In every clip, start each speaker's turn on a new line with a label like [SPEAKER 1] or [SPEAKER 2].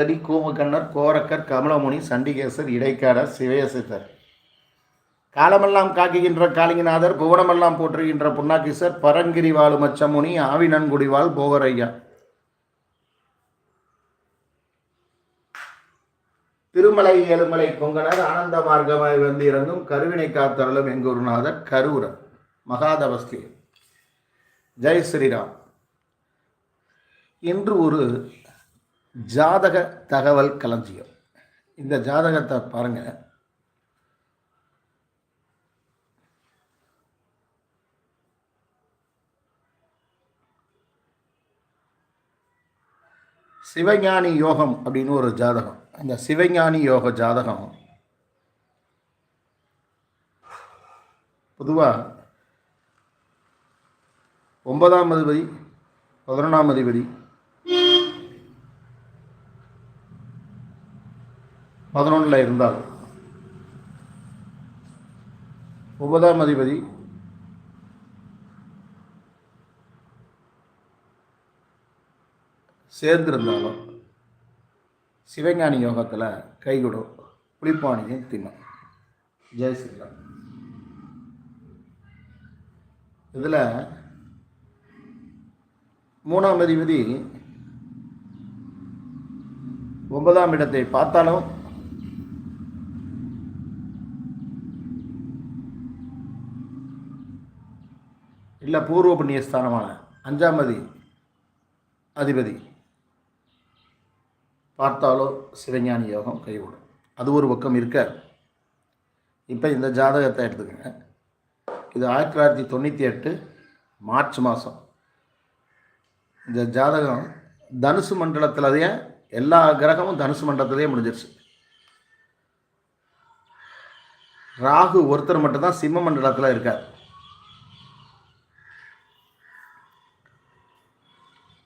[SPEAKER 1] தடி கூமுக்கண்ணர் கோரக்கர் கமலமுனி சண்டிகேசர் இடைக்காரர் சிவயசித்தர். காலமெல்லாம் காக்குகின்ற காளிங்கநாதர் புவனமெல்லாம் போற்றுகின்ற புன்னாக்கிசர் பரங்கிரி வாழும் அச்சமுனி ஆவினன்குடிவாள் போகரையா. திருமலை ஏழுமலை கொங்கனர் ஆனந்த மார்க்கமாய் வந்து இறங்கும் கருவினை காத்தருளும் எங்கூருநாதர் கரூரர் மகாதவஸ்தி. ஜெய் ஸ்ரீராம். இன்று ஒரு ஜாதக தகவல் களஞ்சியம். இந்த ஜாதகத்தை பாருங்க. சிவஞானி யோகம் அப்படின்னு ஒரு ஜாதகம். அந்த சிவஞானி யோக ஜாதகம் பொதுவாக ஒன்பதாம் அதிபதி பதினொன்றாம் அதிபதி பதினொன்றில் இருந்தாலும் ஒன்பதாம் அதிபதி. சேர்ந்திருந்தாலும் சிவஞானி யோகத்தில் கைகுடும் புளிப்பானியும் தின்னும் ஜெய் ஸ்ரீராம். இதில் மூணாம் அதிபதி ஒன்பதாம் இடத்தை பார்த்தாலும் இல்லை பூர்வ புண்ணிய ஸ்தானமான அஞ்சாம் அதி அதிபதி. பார்த்தாலோ சிவஞானி யோகம் கைவிடும் அது ஒரு பக்கம் இருக்க. இப்போ இந்த ஜாதகத்தை எடுத்துக்கங்க. இது ஆயிரத்தி தொள்ளாயிரத்தி தொண்ணூற்றி எட்டு மார்ச் மாதம் இந்த ஜாதகம் தனுசு மண்டலத்திலேயே எல்லா கிரகமும் தனுசு மண்டலத்திலேயே முடிஞ்சிருச்சு. ராகு ஒருத்தர் மட்டும்தான் சிம்ம மண்டலத்தில் இருக்கார்.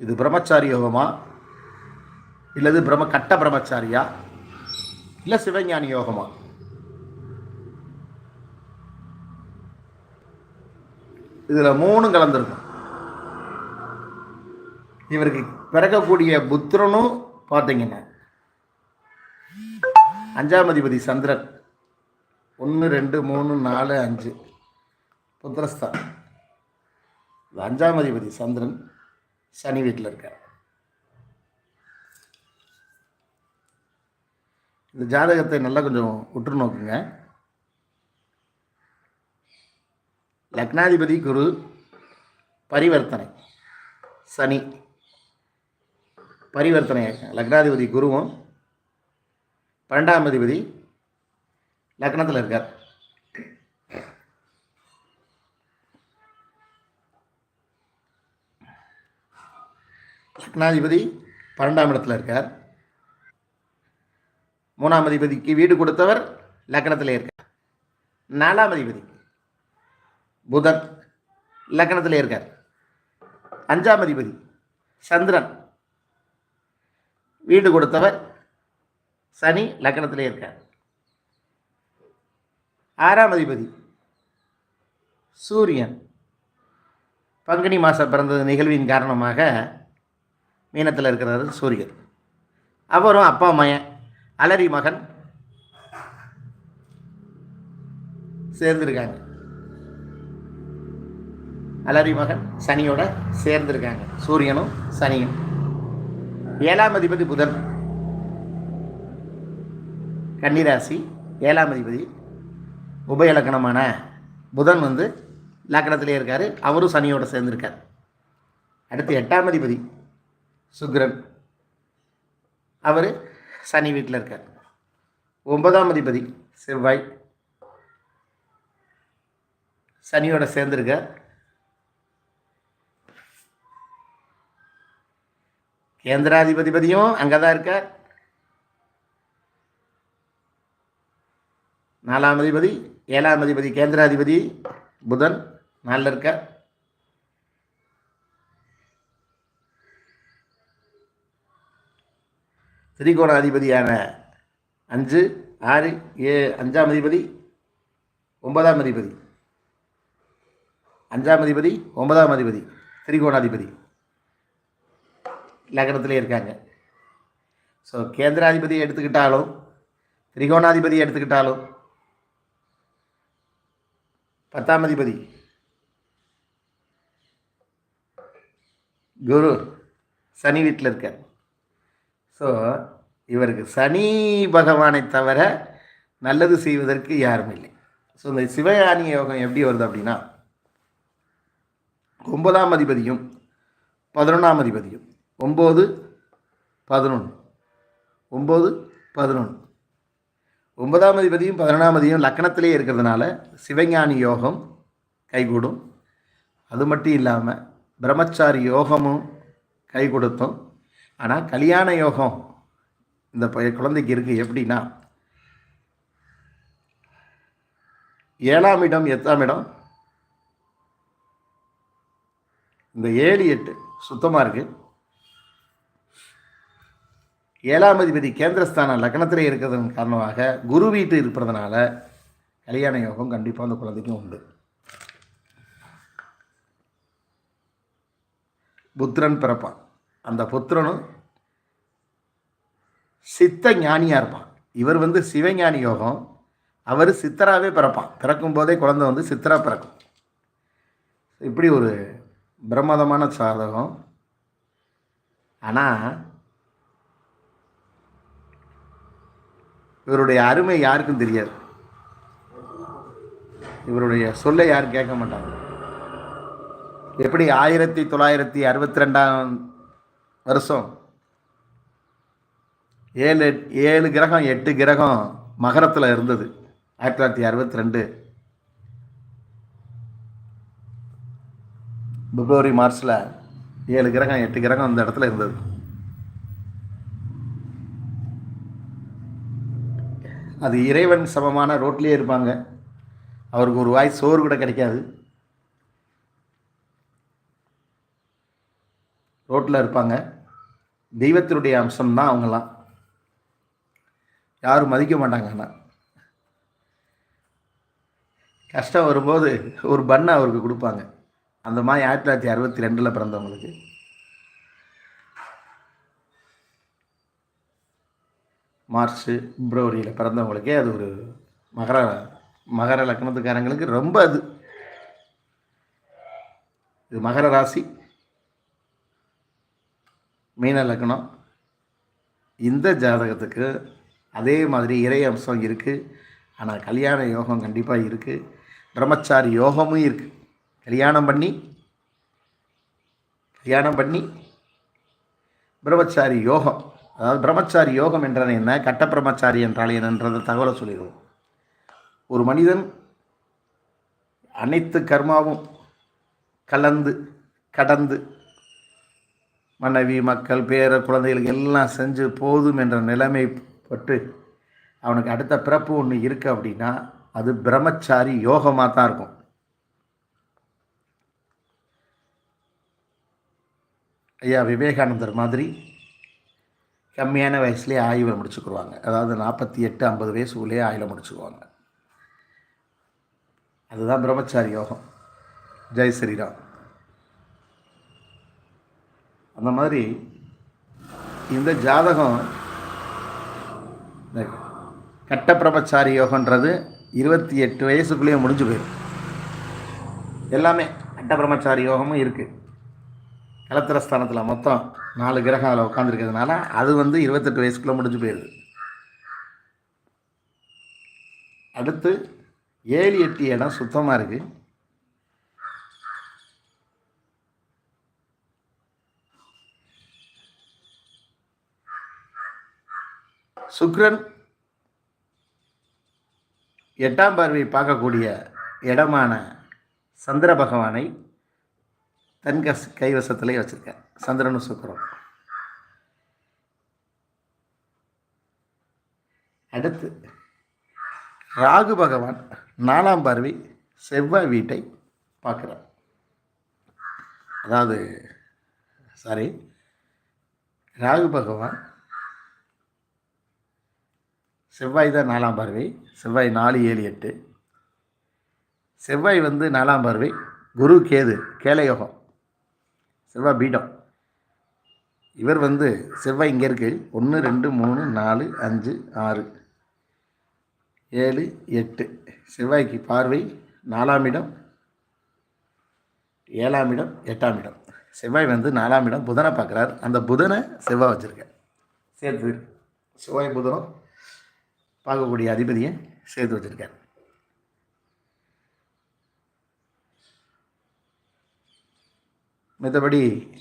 [SPEAKER 1] இது பிரம்மச்சாரி யோகமா இல்லது பிரம்ம கட்ட பிரம்மச்சாரியா? இல்லை சிவஞானி யோகமா? இதில் மூணும் கலந்துருக்கும். இவருக்கு பிறக்கக்கூடிய புத்திரனும் பார்த்தீங்கன்னா அஞ்சாம் அதிபதி சந்திரன். ஒன்று ரெண்டு மூணு நாலு அஞ்சு. புத்திரஸ்தான். அஞ்சாம் அதிபதி சந்திரன். சனி வீட்டில் இருக்கார் இந்த ஜாதகத்தை நல்லா கொஞ்சம் உற்று நோக்குங்க. லக்னாதிபதி குரு பரிவர்த்தனை சனி. பரிவர்த்தனை லக்னாதிபதி குருவும் பன்னெண்டாம் அதிபதி லக்னத்தில் இருக்கார். லக்னாதிபதி பன்னெண்டாம் இடத்துல இருக்கார். மூணாம் அதிபதிக்கு வீடு கொடுத்தவர் லக்னத்தில் இருக்கார். நாலாம் அதிபதி புதன் லக்னத்தில் இருக்கார். அஞ்சாம் அதிபதி சந்திரன் வீடு கொடுத்தவர் சனி லக்னத்திலே இருக்கார். ஆறாம் அதிபதி சூரியன் பங்குனி மாதம் பிறந்தது நிகழ்வின் காரணமாக மீனத்தில் இருக்கிறாரு சூரியன் அப்புறம் அப்பா மயன் அலரி மகன் சேர்ந்திருக்காங்க. அலரி மகன் சனியோட சேர்ந்திருக்காங்க. சூரியனும் சனியும். ஏழாம் அதிபதி புதன். கன்னிராசி ஏழாம் அதிபதி. உபயலக்கணமான புதன் வந்து லக்கணத்திலே இருக்கார். அவரும் சனியோட சேர்ந்திருக்கார். அடுத்து எட்டாம் அதிபதி. சுக்ரன். அவர் சனி வீட்டில் இருக்கார். ஒன்பதாம் அதிபதி செவ்வாய். சனியோட சேர்ந்துருக்கார். கேந்திராதிபதிபதியும் அங்கே தான் இருக்கார். நாலாம் அதிபதி ஏழாம் அதிபதி கேந்திராதிபதி புதன் நாளில் இருக்கார். திரிகோணாதிபதியான அஞ்சு ஆறு ஏ அஞ்சாம் அதிபதி ஒன்பதாம் அதிபதி. அஞ்சாம் அதிபதி ஒன்பதாம் அதிபதி திரிகோணாதிபதி. லக்னத்திலே இருக்காங்க. ஸோ கேந்திராதிபதி எடுத்துக்கிட்டாலும் திரிகோணாதிபதி எடுத்துக்கிட்டாலும் பத்தாம் அதிபதி. குரு சனி வீட்டில் இருக்கார். ஸோ இவருக்கு சனி பகவானை தவிர நல்லது செய்வதற்கு யாரும் இல்லை. ஸோ இந்த சிவயானி யோகம் எப்படி வருது அப்படின்னா ஒன்பதாம் அதிபதியும் பதினொன்றாம் அதிபதியும் ஒம்பது பதினொன்று ஒம்பது பதினொன்று ஒன்பதாம் அதிபதியும் பதினொன்றாம் அதிபதியும் லக்கணத்திலே இருக்கிறதுனால சிவஞானி யோகம் கைகூடும். அது மட்டும் இல்லாமல் பிரம்மச்சாரி யோகமும் கை கொடுத்தும் ஆனால் கல்யாண யோகம் இந்த குழந்தைக்கு இருக்குது எப்படின்னா ஏழாம் இடம் எட்டாம் இடம் இந்த ஏழு எட்டு சுத்தமாக இருக்குது ஏழாம் அதிபதி கேந்திரஸ்தானம் லக்னத்திலே இருக்கிறதன் காரணமாக குரு வீட்டு இருப்பதனால கல்யாண யோகம் கண்டிப்பாக அந்த குழந்தைக்கும் உண்டு. புத்திரன் பிறப்பான். அந்த புத்திரனும் சித்த ஞானியாக இருப்பான் இவர் வந்து சிவஞானி யோகம். அவர் சித்தராகவே பிறப்பான். பிறக்கும் போதே குழந்தை வந்து சித்தரா பிறக்கும். இப்படி ஒரு பிரமாதமான சாதகம். ஆனால் இவருடைய அருமை யாருக்கும் தெரியாது. இவருடைய சொல்லை யாரும் கேட்க மாட்டாங்க. எப்படி ஆயிரத்தி தொள்ளாயிரத்தி அறுபத்தி ரெண்டாம் வருஷம். ஏழு ஏழு கிரகம் எட்டு கிரகம் மகரத்தில் இருந்தது. ஆயிரத்தி தொள்ளாயிரத்தி அறுபத்தி ரெண்டு. பிப்ரவரி மார்ச்சில் ஏழு கிரகம் எட்டு கிரகம் அந்த இடத்துல இருந்தது. அது இறைவன் சமமான ரோட்லேயே இருப்பாங்க. அவருக்கு ஒரு வாய் சோறு கூட கிடைக்காது. ரோட்டில் இருப்பாங்க. தெய்வத்தினுடைய அம்சம்தான் அவங்களாம் யாரும் மதிக்க மாட்டாங்க ஆனால் கஷ்டம் வரும்போது ஒரு பண்ணை அவருக்கு கொடுப்பாங்க. அந்த மாதிரி ஆயிரத்தி தொள்ளாயிரத்தி அறுபத்தி ரெண்டில் பிறந்தவங்களுக்கு. மார்ச் பிப்ரவரியில் பிறந்தவங்களுக்கே அது ஒரு மகர மகர லக்னத்துக்காரங்களுக்கு ரொம்ப அது. இது மகர ராசி. மீன லக்னம் இந்த ஜாதகத்துக்கு அதே மாதிரி இறை அம்சம் இருக்குது ஆனால் கல்யாண யோகம் கண்டிப்பாக இருக்குது பிரம்மச்சாரி யோகமும் இருக்குது கல்யாணம் பண்ணி கல்யாணம் பண்ணி பிரம்மச்சாரி யோகம். அதாவது பிரம்மச்சாரி யோகம் என்றால் என்ன? கட்ட பிரம்மச்சாரி என்றால் என்னன்றத தகவலை சொல்லிடுவோம். ஒரு மனிதன் அனைத்து கர்மாவும் கலந்து கடந்து மனைவி மக்கள் பேர குழந்தைகளுக்கு எல்லாம் செஞ்சு போதும் என்ற நிலைமை பட்டு அவனுக்கு அடுத்த பிறப்பு ஒன்று இருக்குது அப்படின்னா அது பிரம்மச்சாரி யோகமாக தான் இருக்கும். ஐயா விவேகானந்தர் மாதிரி கம்மியான வயசுலேயே ஆய்வை முடிச்சுக்குருவாங்க. அதாவது நாற்பத்தி எட்டு ஐம்பது வயசுக்குள்ளேயே ஆயுளை முடிச்சுக்குவாங்க. அதுதான் பிரம்மச்சாரி யோகம். ஜெய் ஸ்ரீராம். அந்த மாதிரி இந்த ஜாதகம் இந்த கட்டப்பிரபச்சாரி யோகன்றது இருபத்தி எட்டு வயசுக்குள்ளேயே முடிஞ்சு போயிடும் எல்லாமே கட்ட பிரம்மச்சாரி யோகமும் இருக்குது கலத்திரஸ்தானத்தில் மொத்தம் நாலு கிரகம் அதில் உட்காந்துருக்கிறதுனால அது வந்து இருபத்தெட்டு வயசுக்குள்ளே முடிஞ்சு போயிடுது. அடுத்து ஏழு எட்டு இடம் சுத்தமாக இருக்குது சுக்ரன் எட்டாம் பார்வை பார்க்கக்கூடிய இடமான சந்திர பகவானை தன் கஸ் கைவசத்திலே வச்சுருக்கேன் சந்திரனும் சுக்கரம் அடுத்து ராகு பகவான் நாலாம் பார்வை செவ்வாய் வீட்டை பார்க்குறார். அதாவது சாரி ராகு பகவான் செவ்வாய் தான் நாலாம் பார்வை. செவ்வாய் நாலு ஏழு எட்டு. செவ்வாய் வந்து நாலாம் பார்வை. குரு கேது கேலயோகம். செவ்வாய் பீடம். இவர் வந்து செவ்வாய் இங்கே இருக்கு. ஒன்று ரெண்டு மூணு நாலு அஞ்சு ஆறு ஏழு எட்டு. செவ்வாய்க்கு பார்வை நாலாம் இடம் ஏழாம் இடம் எட்டாம் இடம். செவ்வாய் வந்து நாலாம் இடம் புதனை பார்க்குறார். அந்த புதனை செவ்வாய் வச்சுருக்கேன். சேர்த்து செவ்வாய் புதனம் பார்க்கக்கூடிய அதிபதியை சேர்த்து வச்சுருக்கார். மற்றபடி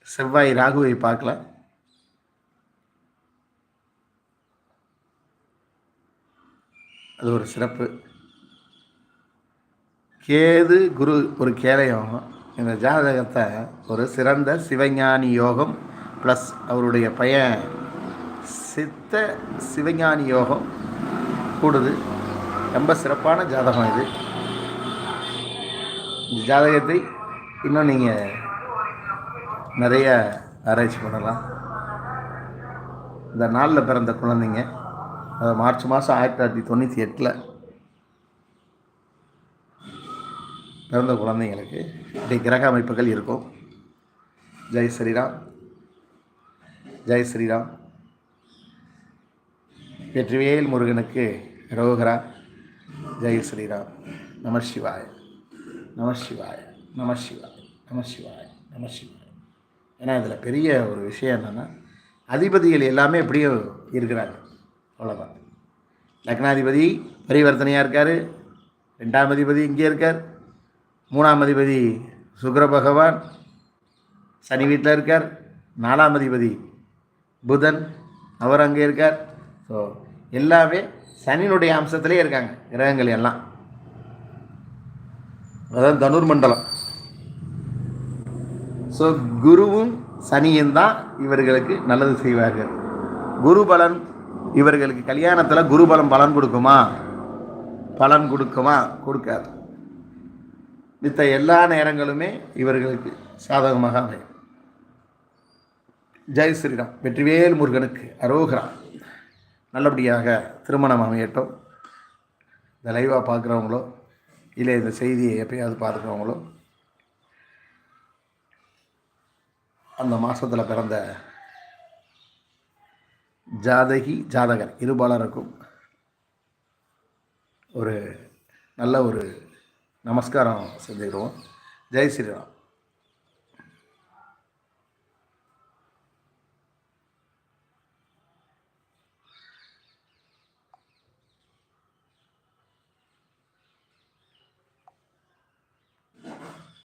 [SPEAKER 1] செவ்வாய் ராகுவை பார்க்கல. அது ஒரு சிறப்பு. கேது குரு ஒரு கேளையம் இந்த ஜாதகத்தை ஒரு சிறந்த சிவஞானி யோகம் ப்ளஸ் அவருடைய பையன் சித்த சிவஞானி யோகம் கூடுது. ரொம்ப சிறப்பான ஜாதகம் இது. இந்த ஜாதகத்தை இன்னும் நீங்கள் நிறைய ஆராய்ச்சி பண்ணலாம். இந்த நாளில் பிறந்த குழந்தைங்க அது மார்ச் மாதம் ஆயிரத்தி தொள்ளாயிரத்தி தொண்ணூற்றி எட்டில் பிறந்த குழந்தைங்களுக்கு இப்படி கிரக அமைப்புகள் இருக்கும். ஜெய் ஸ்ரீராம். ஜெய் ஸ்ரீராம். வெற்றிவேல் முருகனுக்கு ரோகரா. ஜெய் ஸ்ரீராம். நம சிவாய. நம சிவாய. நம சிவாய். நம சிவாய. நம சிவாய். ஏன்னா இதில் பெரிய ஒரு விஷயம் என்னென்னா அதிபதிகள் எல்லாமே எப்படியும் இருக்கிறாங்க. அவ்வளோதான் லக்னாதிபதி பரிவர்த்தனையாக இருக்கார். ரெண்டாம் அதிபதி இங்கே இருக்கார். மூணாம் அதிபதி சுக்கர பகவான் சனி வீட்டில் இருக்கார். நாலாம் அதிபதி புதன். அவர் அங்கே இருக்கார். ஸோ எல்லாமே சனியினுடைய அம்சத்திலே இருக்காங்க கிரகங்கள் எல்லாம். அதான் தனுர் மண்டலம் ஸோ குருவும் சனியும் தான் இவர்களுக்கு நல்லது செய்வார்கள். குரு பலன் இவர்களுக்கு கல்யாணத்தில் குரு பலம் பலன் கொடுக்குமா? பலன் கொடுக்குமா? கொடுக்காது. மித்த எல்லா நேரங்களுமே இவர்களுக்கு சாதகமாக அமையும். ஜெய் ஸ்ரீராம் வெற்றிவேல் முருகனுக்கு அரோகரா. நல்லபடியாக திருமணம் அமையட்டும். இந்த லைவாக பார்க்குறவங்களோ இல்லை இந்த செய்தியை எப்பயாவது பார்க்குறவங்களோ அந்த மாதத்தில் பிறந்த ஜாதகி ஜாதகர் இருபாலருக்கும் ஒரு நல்ல ஒரு நமஸ்காரம் செஞ்சுக்கிறோம் ஜெய் ஸ்ரீராம்.